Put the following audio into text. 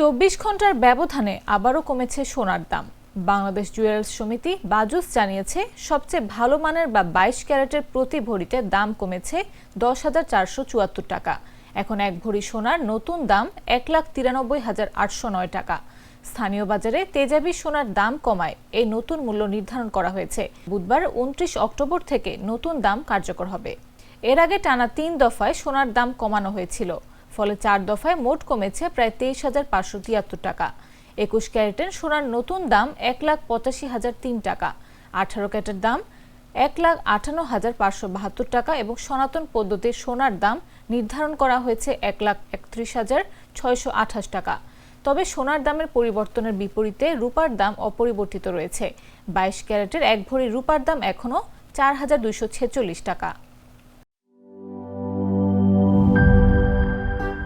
চব্বিশ ঘণ্টার ব্যবধানে আবারও কমেছে সোনার দাম। বাংলাদেশ জুয়েলার্স সমিতি বাজুস জানিয়েছে, সবচেয়ে ভালো মানের বা বাইশ ক্যারেটের প্রতি ভরিতে দাম কমেছে দশ হাজার চারশো চুয়াত্তর টাকা। এখন এক ভরি সোনার নতুন দাম এক লাখ তিরানব্বই হাজার আটশো নয় টাকা। স্থানীয় বাজারে তেজাবি সোনার দাম কমায়, এই নতুন মূল্য নির্ধারণ করা হয়েছে। বুধবার উনত্রিশ অক্টোবর থেকে নতুন দাম কার্যকর হবে। এর আগে টানা তিন দফায় সোনার দাম কমানো হয়েছিল। ফলে চার দফায় মোট কমেছে প্রায় তেইশ হাজার পাঁচশো তিয়াত্তর টাকা। একুশ ক্যারেটের সোনার নতুন দাম এক লাখ পঁচাশি হাজার তিন টাকা। আঠারো ক্যারেটের দাম এক লাখ আটান্ন হাজার পাঁচশো বাহাত্তর টাকা এবং সনাতন পদ্ধতির সোনার দাম নির্ধারণ করা হয়েছে এক লাখ একত্রিশ হাজার ছয়শো আঠাশ টাকা। তবে সোনার দামের পরিবর্তনের বিপরীতে রূপার দাম অপরিবর্তিত রয়েছে। বাইশ ক্যারেটের এক ভরি রূপার দাম এখনও চার হাজার দুইশো ছেচল্লিশ টাকা।